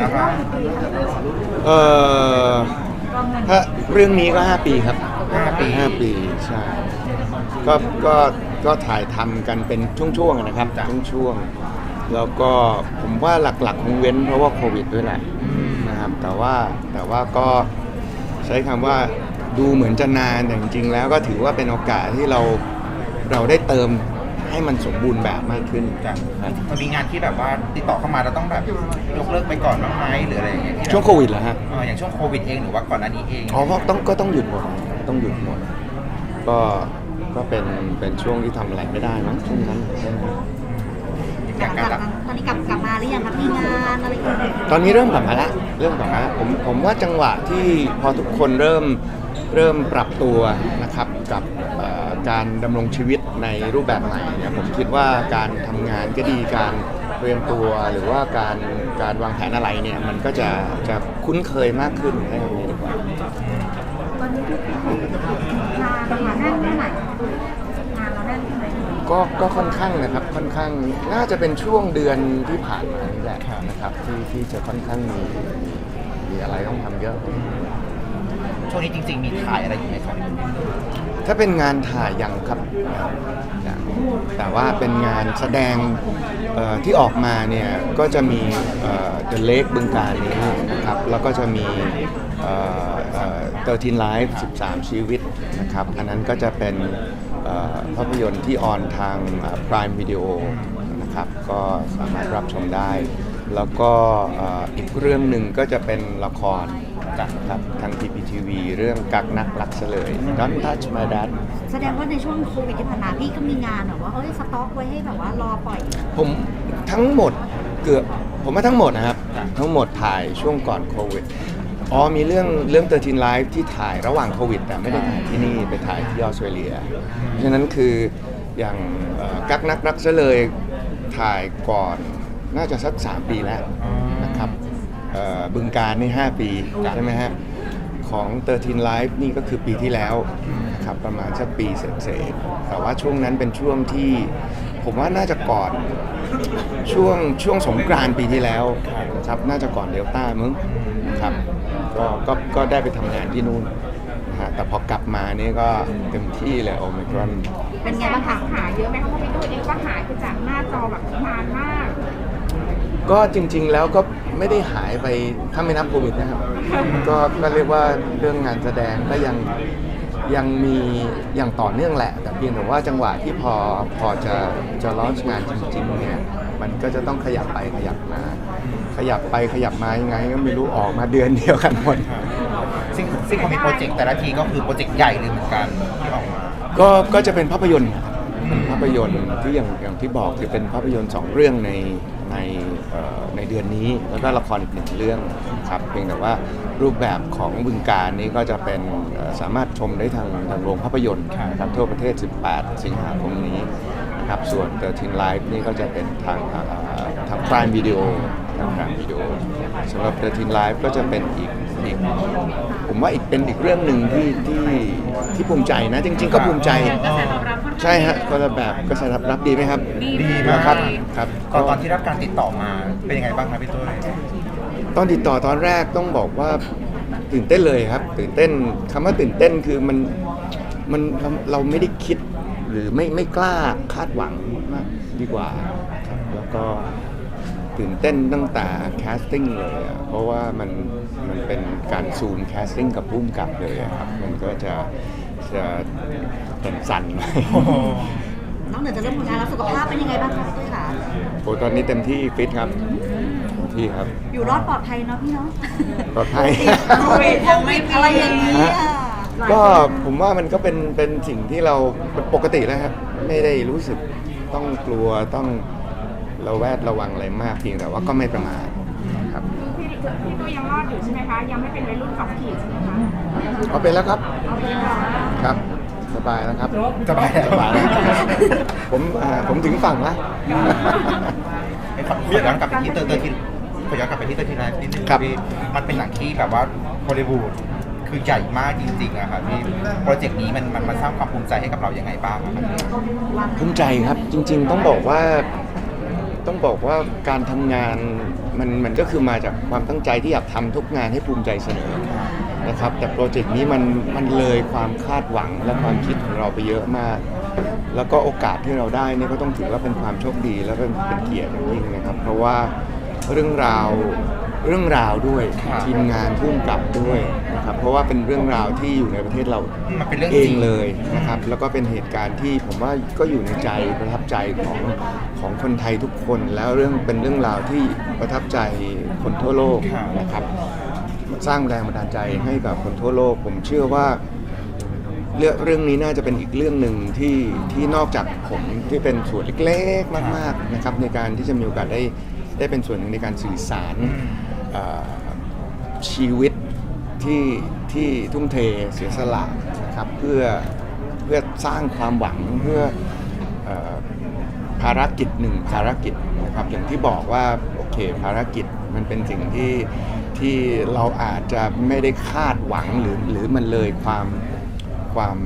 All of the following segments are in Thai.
นะครับเอ่อถ้าเรื่องนี้ก็ 5 ปีครับห้าปี 5 ปีใช่ก็ก็ก็ถ่ายทำกันเป็นช่วงๆนะครับช่วงๆแล้วก็ผมว่าหลักๆคงเว้นเพราะว่าโควิดด้วยแหละนะครับแต่ว่าแต่ว่าก็ใช้คำว่าดูเหมือนจะนานแต่จริงๆแล้วก็ถือว่าเป็นโอกาสที่เราเราได้เติม ให้มันสมบูรณ์แบบมากขึ้นจ้ะครับ มันมีงานที่แบบว่าติดต่อเข้ามาเราต้องแบบยกเลิกไปก่อนบ้างไหมหรืออะไรอย่างเงี้ยที่แบบช่วงโควิดเหรอฮะ เอออย่างช่วงโควิดเองหรือว่าก่อนหน้านี้เองอ๋อเพราะต้องก็ต้องหยุดหมดต้องหยุดหมด ก็ก็เป็นเป็นช่วงที่ทำอะไรไม่ได้มั้งช่วงนั้นใช่ไหมอย่างการรับตอนนี้กลับกลับมาหรือยังครับมีงานอะไรอีกตอนนี้เริ่มกลับมาแล้วเริ่มกลับมาแล้วผมผมว่าจังหวะที่พอทุกคนเริ่มเริ่มปรับตัวนะครับ การดำรงชีวิตในรูปแบบใหม่เนี่ยผมคิดว่าการทำงานก็ดีการเตรียมตัวหรือว่าการการวางแผนอะไรเนี่ยมันก็จะจะคุ้นเคยมากขึ้นให้คำนี้ดีกว่าตอนนี้คืองานมาแน่นแค่ไหนงานเราแน่นแค่ไหนก็ก็ค่อนข้างนะครับค่อนข้างน่าจะเป็นช่วงเดือนที่ผ่านมานี่แหละนะครับที่ที่จะค่อนข้างมีมีอะไรต้องทำเยอะ ช่วงนี้จริง ๆ มีถ่ายอะไรอยู่ไหมครับ ถ้าเป็นงานถ่ายยังครับยังแต่ว่าเป็นงานแสดงเอ่อที่ออกมาเนี่ยก็จะมีเอ่อ The Lake บึงการนี้นะครับแล้วก็จะมีเอ่อเอ่อ13 Live 13 ชีวิตนะครับอันนั้นก็จะเป็นเอ่อภาพยนตร์ที่ออนทางเอ่อ Prime Video นะครับก็สามารถรับชมได้ แล้วก็เอ่ออีกเรื่องหนึ่งก็จะเป็นละคร นะครับทาง PPTV เรื่องกักนักรักเสลย Don't Touch My Dad แสดงว่าในช่วงโควิดที่ผ่านมาพี่ก็มีงานแบบว่าเอ้ยสต็อกไว้ให้แบบว่ารอปล่อย ผมทั้งหมดเกือบผมว่าทั้งหมดนะครับ ทั้งหมดถ่ายช่วงก่อนโควิดอ๋อมีเรื่องเรื่อง13 Live ที่ถ่ายระหว่างโควิด แต่ไม่ได้ถ่ายที่นี่ไปถ่ายที่ออสเตรเลียเพราะฉะนั้นคืออย่างเอ่อกักนักรักซะเลยถ่ายก่อนน่าจะสัก3ปีแล้วนะครับ เอ่อบึงการนี่ 5 ปีใช่ไหมฮะของ 13 Live นี่ก็คือปีที่แล้วนะครับประมาณสักปีเศษๆแต่ว่าช่วงนั้นเป็นช่วงที่ผมว่าน่าจะก่อนช่วงช่วงสงกรานต์ปีที่แล้วนะครับน่าจะก่อนเดลต้ามึงครับก็ก็ก็ได้ไปทำงานที่นู่นนะฮะแต่พอกลับมานี่ก็เต็มที่เลยโอมิครอน เป็นไงบ้างคะหายเยอะไหมคะเพราะพี่ตุ้ยเองก็หายไปจากหน้าจอแบบนานมาก ก็จริง ๆ แล้วก็ไม่ได้หายไปถ้าไม่นับโควิดนะครับ ก็ก็เรียกว่าเรื่องงานแสดงก็ยังยังมีอย่างต่อเนื่องแหละ แต่เพียงแต่ว่าจังหวะที่พอพอจะจะลอนงานจริงๆเนี่ยมันก็จะต้องขยับไปขยับมา ขยับไปขยับมายังไง ก็ไม่รู้ออกมาเดือนเดียวกันหมดซึ่งซึ่งพอมีโปรเจกต์แต่ละทีก็คือโปรเจกต์ใหญ่เลยเหมือนกันที่ออกมาก็ก็จะเป็นภาพยนตร์นะครับเป็นภาพยนตร์ที่อย่างอย่างที่บอกคือเป็นภาพยนตร์สองเรื่องในในเอ่อ ในเดือนนี้แล้วก็ละครอีกหนึ่งเรื่องครับเพียงแต่ว่ารูปแบบของบึงการนี้ก็จะเป็นสามารถชมได้ทางทางโรงภาพยนตร์นะครับทั่วประเทศ 18 สิงหาคมนี้นะครับส่วน13 Live นี่ก็จะเป็นทางทางพรายวิดีโอทางพรายวิดีโอสำหรับ13 Live ก็จะเป็นอีก อีก ผมว่าอีกเป็นอีกเรื่องหนึ่งที่ที่ที่ภูมิใจนะ จริง ๆ ก็ภูมิใจใช่ฮะก็แบบกระแสตอบรับดีไหมครับดีมาก ครับครับ ตอนตอนที่รับการติดต่อมาเป็นยังไงบ้างครับพี่ตุ้ย ตอนติดต่อตอนแรกต้องบอกว่าตื่นเต้นเลยครับ ตื่นเต้นคำว่าตื่นเต้นคือมันมันเราเราไม่ได้คิดหรือไม่ไม่กล้าคาดหวังมากดีกว่าครับแล้วก็ ตื่นเต้นตั้งแต่แคสติ้งเลยอะเพราะว่ามันมันเป็นการซูมแคสติ้งกับพุ่มกับเลยอะครับ มันก็จะจะสั่นๆ นอกเหนือจากเรื่องผลงานแล้วสุขภาพเป็นยังไงบ้างคะพี่ตุ้ยคะโอ้ตอนนี้เต็มที่ฟิตครับเต็มที่ครับอยู่รอดปลอดภัยเนาะพี่เนาะปลอดภัย โควิดยังไม่มีอะไรอย่างนี้อะก็ผมว่ามันก็เป็นเป็นสิ่งที่เราปกติแล้วครับไม่ได้รู้สึกต้องกลัวต้อง ระแวดระวังอะไรมากเพียงแต่ว่าก็ไม่ประมาทครับพี่พี่ตุ้ยยังรอดอยู่ใช่ไหมคะยังไม่เป็นวัยรุ่นสองขีดใช่ไหมคะเอาเป็นแล้วครับเอาไปแล้วครับสบายแล้วครับสบายแล้วสบายแล้วผมอ่าผมถึงฝั่งแล้วไอ้ขอขอย้อนกลับไปที่เตอร์เตอร์ที่ขอย้อนกลับไปที่เตอร์ที่ไลฟ์นิดนึงครับพี่มันเป็นหนังที่แบบว่าฮอลลีวูดคือใหญ่มากจริงๆอะครับพี่โปรเจกต์นี้มันมันมันสร้างความภูมิใจให้กับเรายังไงบ้างอะครับพี่ภูมิใจครับจริง ๆ ต้องบอกว่า ต้องบอกว่าการทำงานมันมันก็คือมาจากความตั้งใจที่อยากทำทุกงานให้ภูมิใจเสนอนะครับ แต่โปรเจกต์นี้มันมันเลยความคาดหวังและความคิดของเราไปเยอะมาก แล้วก็โอกาสที่เราได้เนี่ยก็ต้องถือว่าเป็นความโชคดีและเป็นเป็นเกียรติอย่างยิ่งนะครับ เพราะว่าเรื่องราว เรื่องราวด้วยครับทีมงานพุ่มกับด้วยนะครับเพราะว่าเป็นเรื่องราวที่อยู่ในประเทศเรามันเป็นเรื่องเอจริงงเลยนะครับแล้วก็เป็นเหตุการณ์ที่ผมว่าก็อยู่ในใจประทับใจของของคนไทยทุกคน แล้วเรื่องเป็นเรื่องราวที่ประทับใจคนทั่วโลกนะครับ สร้างแรงบันดาลใจให้กับคนทั่วโลก ผมเชื่อว่า เรื่องเรื่องนี้น่าจะเป็นอีกเรื่องหนึ่งที่ที่นอกจากผมที่เป็นส่วนเล็กๆมากๆนะครับในการที่จะมีโอกาสได้ได้เป็นส่วนหนึ่งในการสื่อสาร อืมเอ่อ ชีวิตที่ที่ทุ่มเทเสียสละนะครับเพื่อเพื่อสร้างความหวังเพื่อเออภารกิจหนึ่งภารกิจนะครับอย่างที่บอกว่าโอเคภารกิจมันเป็นสิ่งที่ที่เราอาจจะไม่ได้คาดหวังหรือหรือมันเลยความความ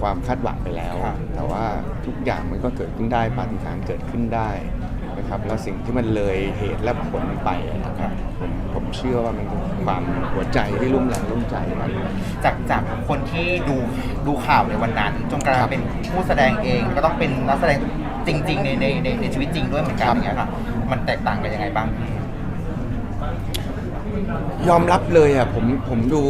ความคาดหวังไปแล้วครับแต่ว่าทุกอย่างมันก็เกิดขึ้นได้ปาฏิหาริย์เกิดขึ้นได้นะครับแล้วสิ่งที่มันเลยเหตุและผลไปนะครับ ผมผมเชื่อว่ามันคือความหัวใจที่รุ่มแรงรุ่มใจมัน จากจากคนที่ดูดูข่าวในวันนั้น จนกลายครัมาบเป็นผู้แสดงเองก็ต้องเป็นนักแสดงจริง ๆ ในในในในชีวิตจริงด้วยเหมือนกันครับอย่างเงี้ยค่ะมันแตกต่างกันยังไงบ้างพี่ยอมรับเลยอะผมผมดู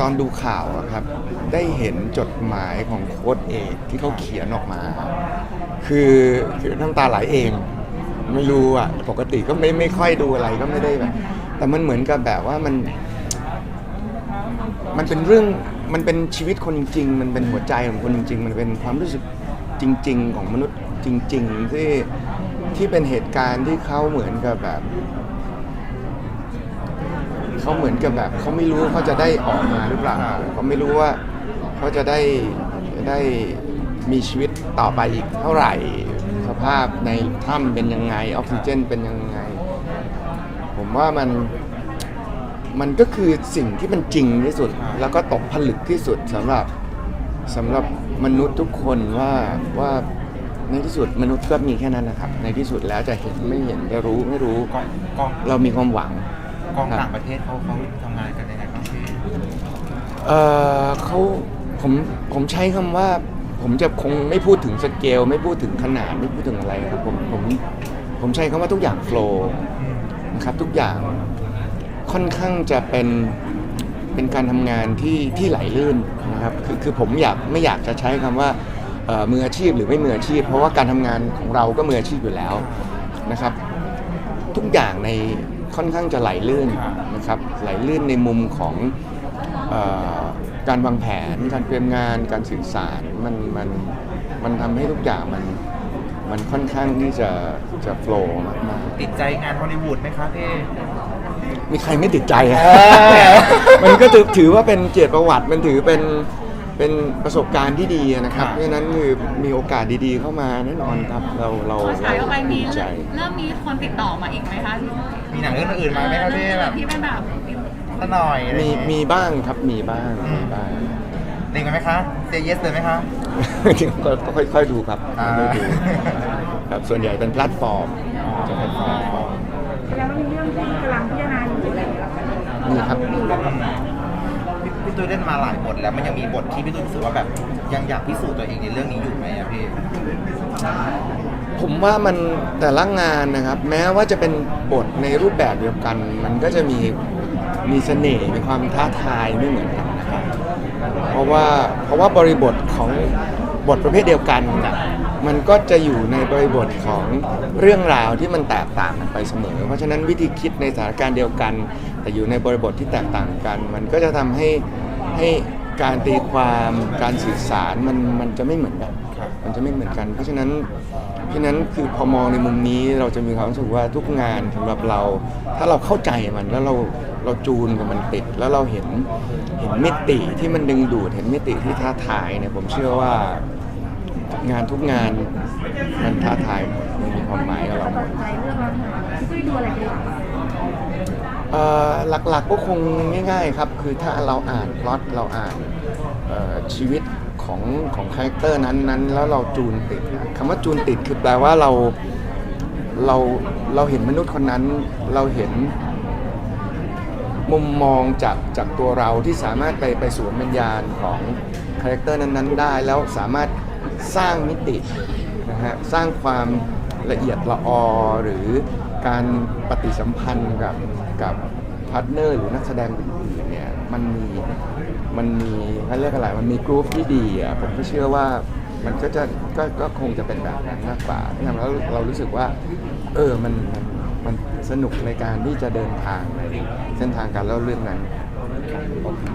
ตอนดูข่าวอะครับ ได้เห็นจดหมายของโค้ดเอกที่เขาเขียนออกมา คือคือน้ำตาไหลเอง ไม่รู้อะปกติก็ไม่ไม่ค่อยดูอะไรก็ไม่ได้แบบ แต่มันเหมือนกับแบบว่ามัน มันเป็นเรื่องมันเป็นชีวิตคนจริง มันเป็นหัวใจของคนจริง มันเป็นความรู้สึกจริง ๆ ของมนุษย์จริง ๆ ที่ที่เป็นเหตุการณ์ที่เขาเหมือนกับแบบเขาเหมือนกับแบบเขาไม่รู้เขาจะได้ออกมาหรือเปล่าเขาไม่รู้ว่าเขาจะได้ได้มีชีวิตต่อไปอีกเท่าไหร่ ภาพในถ้ำเป็นยังไงออกซิเจนเป็นยังไง ผมว่ามันมันก็คือสิ่งที่มันจริงที่สุด แล้วก็ตกผลึกที่สุดสำหรับสำหรับมนุษย์ทุกคนว่าว่าในที่สุดมนุษย์ก็มีแค่นั้นนะครับ ในที่สุดแล้วจะเห็นไม่เห็นจะรู้ไม่รู้กองกองเรามีความหวังกองต่างประเทศเขาเขาทำงานกันยังไงบ้างพี่เออเขาผมผมใช้คำว่า ผมจะคงไม่พูดถึงสเกล ไม่พูดถึงขนาดไม่พูดถึงอะไรครับผมผมผมใช้คำว่าทุกอย่างโฟล์นะครับทุกอย่างค่อนข้างจะเป็นเป็นการทำงานที่ที่ไหลลื่นนะครับคือคือผมอยากไม่อยากจะใช้คำว่าเออมืออาชีพหรือไม่มืออาชีพ เพราะว่าการทำงานของเราก็มืออาชีพอยู่แล้วนะครับ ทุกอย่างในค่อนข้างจะไหลลื่นนะครับไหลลื่นในมุมของ การวางแผนการเตรียมงานการสื่อสารมันมันมันทำให้ทุกอย่างมันมันค่อนข้างที่จะจะโฟล์มากติดใจงานฮอลลีวูดไหมครับพี่ ๆมีใครไม่ติดใจอะเออมันก็ถือถือว่าเป็นเกียรติประวัติมันถือเป็นเป็นประสบการณ์ที่ดีนะครับครับ เพราะฉะนั้นคือมีโอกาสดีๆเข้ามาแน่นอนครับเราเราพอฉายออกไปมีภูมิใจ เริ่มมีคนติดต่อมาอีกไหมคะพี่มีหนังเรื่องอื่นมาไหมครับพี่แบบที่เป็นแบบ สักหน่อยอะไรอมีย่างงี้มีบ้างครับมีบ้างมีบ้าง เล็งกันไหมคะเซเยสเลยไหมคะ ก็ก็ค่อยๆดูครับอ่า ค่อยๆดูครับส่วนใหญ่เป็นแพลตฟอร์มจะเป็นแพลตฟอร์มแล้วมีเรื่องที่กำลังพิจารณาอยู่อะไรอย่างเงี้ยนี่ครับ พี่พี่ตุ้ยเล่นมาหลายบทแล้วมันยังมีบทที่พี่ตุ้ยรู้สึกว่าแบบ ยังอยากพิสูจน์ตัวเองในเรื่องนี้อยู่ไหมอะพี่ ผมว่ามันแต่ละงานนะครับ แม้ว่าจะเป็นบทในรูปแบบเดียวกัน มันก็จะมี มีเสน่ห์มีความท้าทายไม่เหมือนกันนะครับเพราะว่าเพราะว่าบริบทของบทประเภทเดียวกันน่ะมันก็จะอยู่ในบริบทของเรื่องราวที่มันแตกต่างกันไปเสมอ เพราะฉะนั้นวิธีคิดในสถานการณ์เดียวกัน แต่อยู่ในบริบทที่แตกต่างกัน มันก็จะทำให้ให้การตีความการสื่อสารมันมันจะไม่เหมือนกันมันจะไม่เหมือนกัน เพราะฉะนั้น เพราะฉะนั้นคือพอมองในมุมนี้เราจะมีความรู้สึกว่าทุกงานสำหรับเรา ถ้าเราเข้าใจมันแล้วเราเราจูนกับมันติด แล้วเราเห็นเห็นมิติที่มันดึงดูดเห็นมิติที่ท้าทายเนี่ยผมเชื่อว่างานทุกงานมันท้าทายหมดมันมีความหมายกับเราหมด ใจเรื่องเราพี่ตุ้ยดูอะไรเป็นหลักเอ่อหลักๆก็คงง่ายๆครับ คือถ้าเราอ่านพล็อตเราอ่านเอ่อชีวิต ของของคาแรคเตอร์นั้นๆ แล้วเราจูนติดอะคำว่าจูนติดคือแปลว่าเราเราเราเห็นมนุษย์คนนั้น เราเห็นมุมมองจากจากตัวเราที่สามารถไปไปสวมวิญญาณของคาแรคเตอร์นั้นๆ ได้แล้วสามารถสร้างมิตินะฮะสร้างความละเอียดละออหรือการปฏิสัมพันธ์กับกับพาร์ทเนอร์หรือนักแสดงอื่นๆเนี่ยมันมี มันมีเขาเรียกอะไรมันมีกรุ๊ปที่ดีอะผมก็เชื่อว่ามันก็จะก็ก็คงจะเป็นแบบนั้นมากกว่าที่ทำให้เราเรารู้สึกว่า เออมันมันสนุกในการที่จะเดินทางในเส้นทางการเล่าเรื่องนั้น